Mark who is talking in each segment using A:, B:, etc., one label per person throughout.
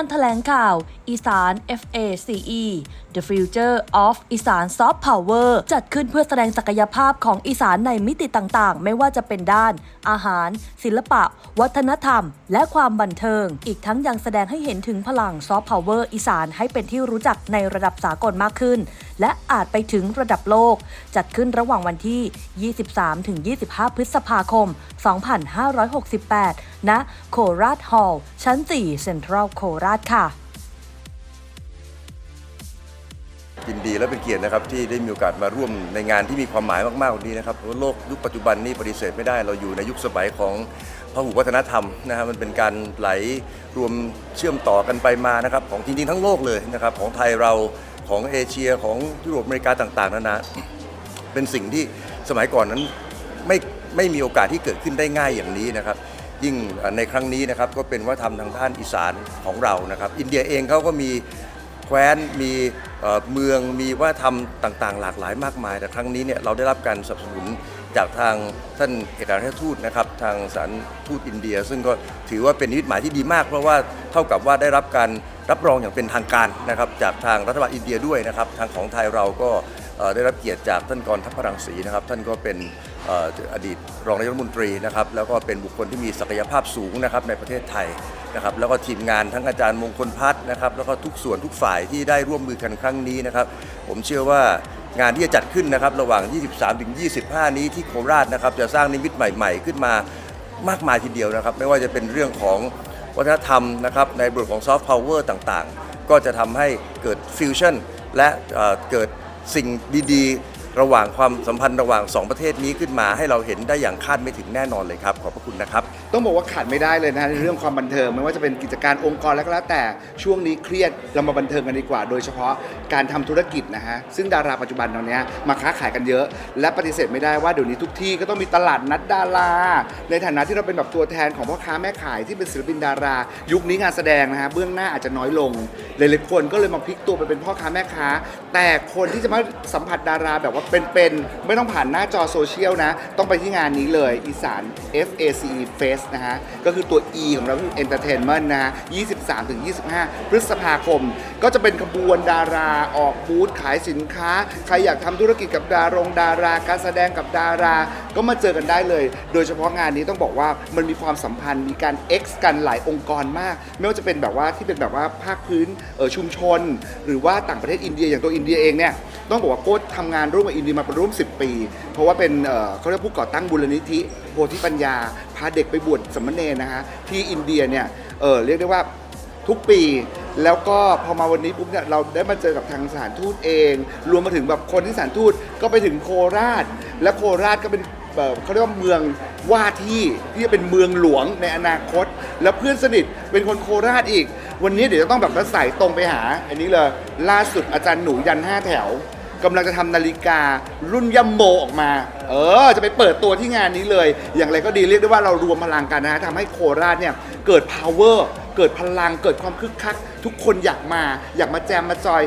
A: านแถลงข่าว อีสาน FACE The Future of อีสาน Soft Power จัดขึ้นเพื่อแสดงศักยภาพของอีสานในมิติต่างๆ ไม่ว่าจะเป็นด้าน อาหาร ศิลปะ วัฒนธรรม และความบันเทิง อีกทั้งยังแสดงให้เห็นถึงพลัง Soft Power อีสานให้เป็นที่รู้จักในระดับสากลมากขึ้น และอาจไปถึงระดับโลก จัดขึ้นระหว่างวันที่ 23-25 พฤษภาคม 2568 ณ โคราชฮอลล์ชั้น 4 เซ็นทรัลโคราชค่ะ
B: ยินดีและเป็นเกียรตินะครับที่ได้มีโอกาสมาร่วมในงานที่มีความหมายมากๆวันนี้นะครับเพราะโลกยุคปัจจุบันนี้ปฏิเสธไม่ได้ เราอยู่ในยุคสมัยของพหุวัฒนธรรมนะครับมันเป็นการไหลรวมเชื่อมต่อกันไปมานะครับของจริงๆทั้งโลกเลยนะครับของไทยเราของเอเชียของยุโรปอเมริกาต่างๆนานาเป็นสิ่งที่สมัยก่อนนั้นไม่ไม่มีโอกาสที่เกิดขึ้นได้ง่ายอย่างนี้นะครับยิ่งในครั้งนี้นะครับก็เป็นวัฒนธรรมทางด้านอีสานของเรานะครับ อินเดียเองเขาก็มีแคว้นมี เมืองมีวัฒนธรรมต่างๆ หลากหลายมากมาย แต่ครั้งนี้เนี่ยเราได้รับการสนับสนุนจากทางท่านเอกอัครราชทูตนะครับทางสารทูตอินเดีย ซึ่งก็ถือว่าเป็นนิมิตหมายที่ดีมาก เพราะว่าเท่ากับว่าได้รับการรับรองอย่างเป็นทางการนะครับจากทางรัฐบาลอินเดียด้วยนะครับทางของไทยเราก็ ได้รับเกียรติจากท่านกรทัพพรังสีนะครับ ท่านก็เป็นออดีตรองนายกรัฐมนตรีนะครับ แล้วก็เป็นบุคคลที่มีศักยภาพสูงนะครับในประเทศไทยนะครับ แล้วก็ทีมงานทั้งอาจารย์มงคลพัฒน์นะครับ แล้วก็ทุกส่วนทุกฝ่ายที่ได้ร่วมมือกันครั้งนี้นะครับ ผมเชื่อว่างานที่จะจัดขึ้นนะครับระหว่าง 23-25 นี้ที่โคราชนะครับจะสร้างนิมิตใหม่ ๆ ขึ้นมามากมายทีเดียวนะครับ ไม่ว่าจะเป็นเรื่องของวัฒนธรรมนะครับในบทของซอฟต์พาวเวอร์ต่างๆ ก็จะทำให้เกิดฟิวชั่นและเเกิด สิ่งดี ระหว่างความสัมพันธ์ระหว่าง 2 ประเทศนี้ขึ้นมา ให้เราเห็นได้อย่างคาดไม่ถึงแน่นอนเลยครับ ขอบพระคุณนะครับ
C: ต้องบอกว่าขาดไม่ได้เลยนะในเรื่องความบันเทิงไม่ว่าจะเป็นกิจการองค์กรแล้วก็แล้วแต่ช่วงนี้เครียดเรามาบันเทิงกันดีกว่า โดยเฉพาะการทำธุรกิจนะฮะซึ่งดาราปัจจุบันตอนเนี้ยมาค้าขายกันเยอะ และปฏิเสธไม่ได้ว่าเดี๋ยวนี้ทุกที่ก็ต้องมีตลาดนัดดารา ในฐานะที่เราเป็นแบบตัวแทนของพ่อค้าแม่ขายที่เป็นศิลปินดารา ยุคนี้งานแสดงนะฮะเบื้องหน้าอาจจะน้อยลงหลายๆคนก็เลยมาพลิกตัวไปเป็นพ่อค้าแม่ค้า แต่คนที่จะมาสัมผัสดาราแบบว่าเป็นๆไม่ต้องผ่านหน้าจอโซเชียลนะ ต้องไปที่งานนี้เลยอีสาน FACE Fest นะฮะ ก็คือตัว E ของเราคือ Entertainment นะฮะ 23-25 พฤษภาคม ก็จะเป็นขบวนดาราออกบูธขายสินค้า ใครอยากทำธุรกิจกับดารงดารา การแสดงกับดารา ก็มาเจอกันได้เลย โดยเฉพาะงานนี้ต้องบอกว่ามันมีความสัมพันธ์มีการ X กันหลายองค์กรมาก ไม่ว่าจะเป็นแบบว่าที่เป็นแบบว่าภาคพื้นชุมชน หรือว่าต่างประเทศอินเดียอย่างตัวอินเดียเองเนี่ยต้องบอกว่าโค้ชทำงานร่วมกับอินเดียมาเป็นร่วม 10 ปี เพราะว่าเป็นเอ่อเขาเรียกผู้ก่อตั้งบุรณิธิโพธิปัญญา พาเด็กไปบวชสามเณรนะฮะที่อินเดียเนี่ยเออเรียกได้ว่าทุกปี แล้วก็พอมาวันนี้ปุ๊บเนี่ยเราได้มาเจอกับทางสถานทูตเอง รวมมาถึงแบบคนที่สถานทูตก็ไปถึงโคราช และโคราชก็เป็นเอ่อเขาเรียกว่าเมืองว่าที่ที่จะเป็นเมืองหลวงในอนาคต แล้วเพื่อนสนิทเป็นคนโคราชอีก วันนี้เดี๋ยวจะต้องแบบว่าใส่ตรงไปหา อันนี้เลยล่าสุดอาจารย์หนูยันห้าแถว กำลังจะทำนาฬิการุ่นยัมโมออกมา เออ จะไปเปิดตัวที่งานนี้เลย อย่างไรก็ดีเรียกได้ว่าเรารวมพลังกันนะฮะทำให้โคราชเนี่ยเกิด power เกิดพลังเกิดความคึกคัก ทุกคนอยากมา อยากมาแจมมาจอย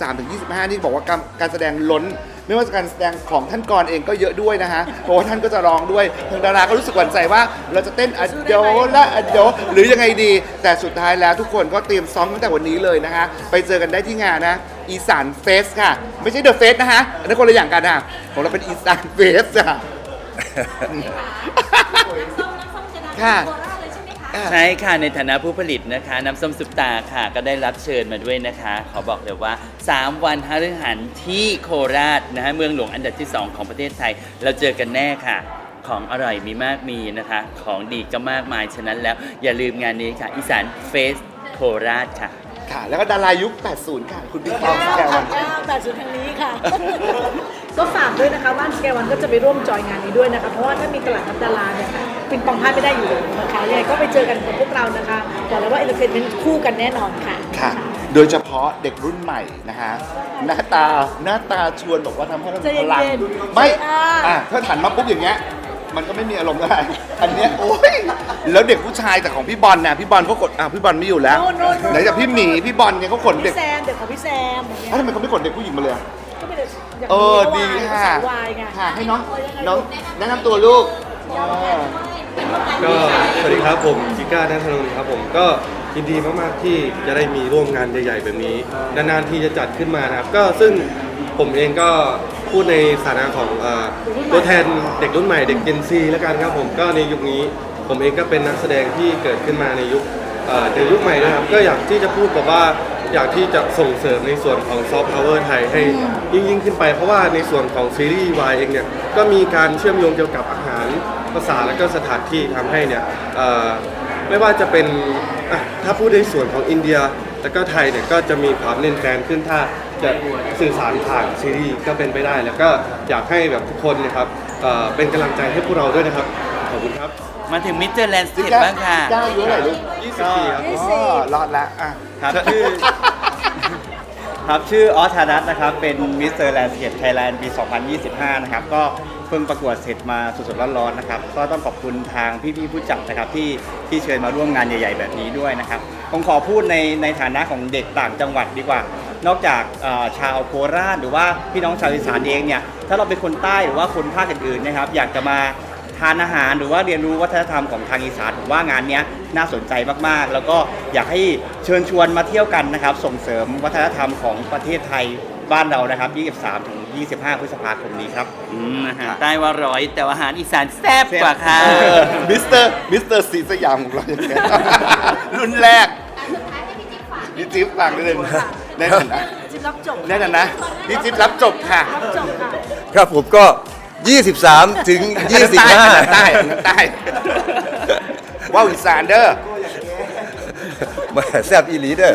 C: 23-25 นี่บอกว่าการการแสดงล้น ไม่ว่าจะการแสดงของท่านกรเองก็เยอะด้วยนะฮะเพราะว่าท่านก็จะร้องด้วยทางดาราก็รู้สึกหวั่นใจว่า เราจะเต้นอัดโดและอัดโดหรือยังไงดี แต่สุดท้ายแล้วทุกคนก็เตรียมซ้อมตั้งแต่วันนี้เลยนะคะไปเจอกันได้ที่งานนะอีสานเฟสค่ะ ไม่ใช่เดอะเฟสนะฮะอันนั้นคนละอย่างกันนะของเราเป็นอีสานเฟสอะค่ะ
D: ใช่ค่ะในฐานะผู้ผลิตนะคะ น้ำส้มซุปตาค่ะ ก็ได้รับเชิญมาด้วยนะคะ ขอบอกเลยว่า 3 วันฮฤหันต์ที่โคราชนะฮะเมืองหลวงอันดับที่ 2 ของประเทศไทย เราเจอกันแน่ค่ะ ของอร่อยมีมากมีนะคะ ของดีก็มากมายฉะนั้นแล้วอย่าลืมงานนี้ค่ะ อีสานเฟสโคราชค่ะ
C: ค่ะ แล้วก็ดารายุค 80 ค่ะ คุณบิ๊กปองสแกวัน
E: แต่สุดทางนี้ค่ะ ก็ฝากด้วยนะคะว่าสแกวันก็จะไปร่วมจอยงานนี้ด้วยนะคะเพราะว่าถ้ามีตลาดนัดดาราเนี่ยปิงปองพลาดไม่ได้อยู่เลยนะคะยังไงก็ไปเจอกันกับพวกเรานะคะบอกเลยว่าเอนเตอร์เทนเมนต์คู่กันแน่นอนค่ะ
C: ค่ะ โดยเฉพาะเด็กรุ่นใหม่นะฮะหน้าตาหน้าตาชวนบอกว่าทำให้เรา
E: ใจ
C: มี
E: เย็นๆ
C: พลังไม่
E: อ่า
C: อะถ้าถันมาปุ๊บอย่างเงี้ยมันก็ไม่มีอารมณ์ได้อันเนี้ยโอ้ยแล้วเด็กผู้ชายแต่ของพี่บอลน่ะพี่บอลเขากดอะพี่บอลไม่อยู่แล้ว
E: โน่นโน่นโน่น
C: ไหนจากพี่หมีพี่บอลเนี่ยเขาขนเด็
E: พี่
C: ก
E: แซมเด็กของพี่แซมอย่างเงี้ย
C: เอ้าทำไไมเขาไม่ขนเด็กผู้หญิงมาเลยอะ
E: ก็เป็นเด็กอย่าง
C: เออ
E: นี้
C: ดี
E: ก็วาย
C: ค่ะ
E: สายวายไง
C: ค่ะ ให้น้องน้องแนะนำตัวลูกอ่า
F: ก็สวัสดีครับผมจิก้านัทนนท์ครับผมก็ยินดีมากๆที่จะได้มีร่วมงานใหญ่ๆแบบนี้นานๆที่จะจัดขึ้นมานะครับ ก็ซึ่งผมเองก็พูดในฐานะของเอ่อตัวแทนเด็กรุ่นใหม่เด็ก Gen Z แล้วกันครับผมก็ในยุคนี้ ผมเองก็เป็นนักแสดงที่เกิดขึ้นมาในยุคเอ่อในยุคใหม่นะครับ ก็อยากที่จะพูดกับว่า อยากที่จะส่งเสริมในส่วนของซอฟต์พาวเวอร์ไทยให้ยิ่งยิ่งขึ้นไป เพราะว่าในส่วนของซีรีส์วายเองเนี่ยก็มีการเชื่อมโยงเกี่ยวกับอาหารภาษาและก็สถานที่ทำให้เนี่ยเอ่อไม่ว่าจะเป็นอะถ้าพูดในส่วนของอินเดียแล้วก็ไทยเนี่ยก็จะมีความเล่นแฟนขึ้นถ้าจะสื่อสารผ่านซีรีส์ก็เป็นไปได้ แล้วก็อยากให้แบบทุกคนเนะครับเอ่อเป็นกำลังใจให้พวกเราด้วยนะครับขอบคุณครับ
D: มาถึงมิสเตอร์แลนด์สเคปบ้างค่ะ
C: ก้าวอายุเท่าไหร่ลูก
F: 20ปีครับ
C: อ๋อรอดละอะ
G: ครับชื่อ ครับชื่อออสธานัทนะครับ เป็นมิสเตอร์แลนด์สเคปไทยแลนด์ปี 2025 นะครับ ก็เพิ่งประกวดเสร็จมาสดๆร้อนๆนะครับ ก็ต้องขอบคุณทางพี่ๆผู้จัดนะครับที่ที่เชิญมาร่วมงานใหญ่ ๆ แบบนี้ด้วยนะครับผมขอพูดในในฐานะของเด็กต่างจังหวัดดีกว่า นอกจากเอ่อชาวโคราชหรือว่าพี่น้องชาวอีสานเองเนี่ย ถ้าเราเป็นคนใต้หรือว่าคนภาคอื่นๆนะครับ อยากจะมา ทานอาหารหรือว่าเรียนรู้วัฒนธรรมของทางอีสานผมว่างานเนี้ยน่าสนใจมากๆ แล้วก็อยากให้เชิญชวนมาเที่ยวกันนะครับ ส่งเสริมวัฒนธรรมของประเทศไทยบ้านเรานะครับ 23 ถึง 25 พฤษภาคมนี้ครับ
D: อืมอาหารใต้ว่าร้อย แต่ว่าอาหารอีสานแซ่บกว่าค่ะ
C: มิสเตอร์มิสเตอร์สีสยามของเราอย่างเงี้ยรุ่นแรกพี่จิ๊บฝากนิดนึงแน่นอนนะ
E: จิ๊บรับจบ
C: แน่นอนนะพี่จิ๊บรับจบค่ะ
E: รับจบค่ะ
B: ครับผมก็ 23 ถึง
C: ใต้ใต้
B: 25
C: ใต้ว้าวอีสานเด้อ
B: แหมาแซบอีหลีเด้อ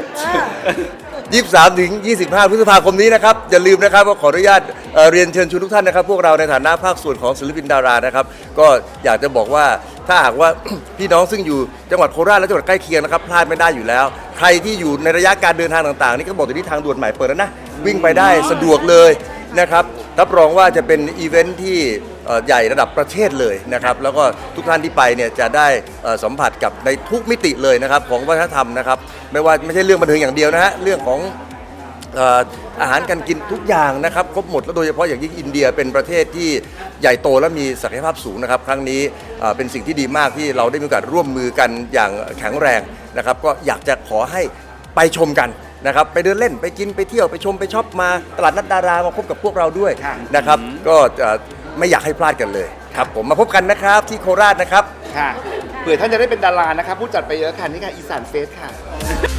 B: 23 ถึง 25 พฤษภาคมนี้นะครับ อย่าลืมนะครับว่าขออนุญาตเอ่อเรียนเชิญชวนทุกท่านนะครับ พวกเราในฐานะภาคส่วนของศิลปินดารานะครับ ก็อยากจะบอกว่าถ้าหากว่า พี่น้องซึ่งอยู่จังหวัดโคราชและจังหวัดใกล้เคียงนะครับพลาดไม่ได้อยู่แล้ว ใครที่อยู่ในระยะการเดินทางต่างๆ นี่ก็บอกตอนนี้ทางด่วนใหม่เปิดแล้วนะ วิ่งไปได้สะดวกเลยนะครับ รับรองว่าจะเป็นอีเวนท์ที่ใหญ่ระดับประเทศเลยนะครับแล้วก็ทุกท่านที่ไปเนี่ยจะได้สัมผัสกับในทุกมิติเลยนะครับของวัฒนธรรมนะครับไม่ว่าไม่ใช่เรื่องบันเทิงอย่างเดียวนะฮะเรื่องของอาหารการกินทุกอย่างนะครับครบหมดแล้วโดยเฉพาะอย่างยิ่งอินเดียเป็นประเทศที่ใหญ่โตและมีศักยภาพสูงนะครับ ครั้งนี้เป็นสิ่งที่ดีมากที่เราได้มีโอกาสร่วมมือกันอย่างแข็งแรงนะครับ ก็อยากจะขอให้ไปชมกัน นะครับไปเดินเล่นไปกินไปเที่ยวไปชมไปช็อปมาตลาดนัดดารามาพบกับพวกเราด้วย
C: ค่ะ
B: นะครับ ก็เอ่อไม่อยากให้พลาดกันเลยครับผมมาพบกันนะครับที่โคราชนะครับ
C: ค่ะเผื่อท่านจะได้เป็นดารานะครับผู้จัดไปเยอะค่ะนี่ค่ะอีสานเฟสค่ะ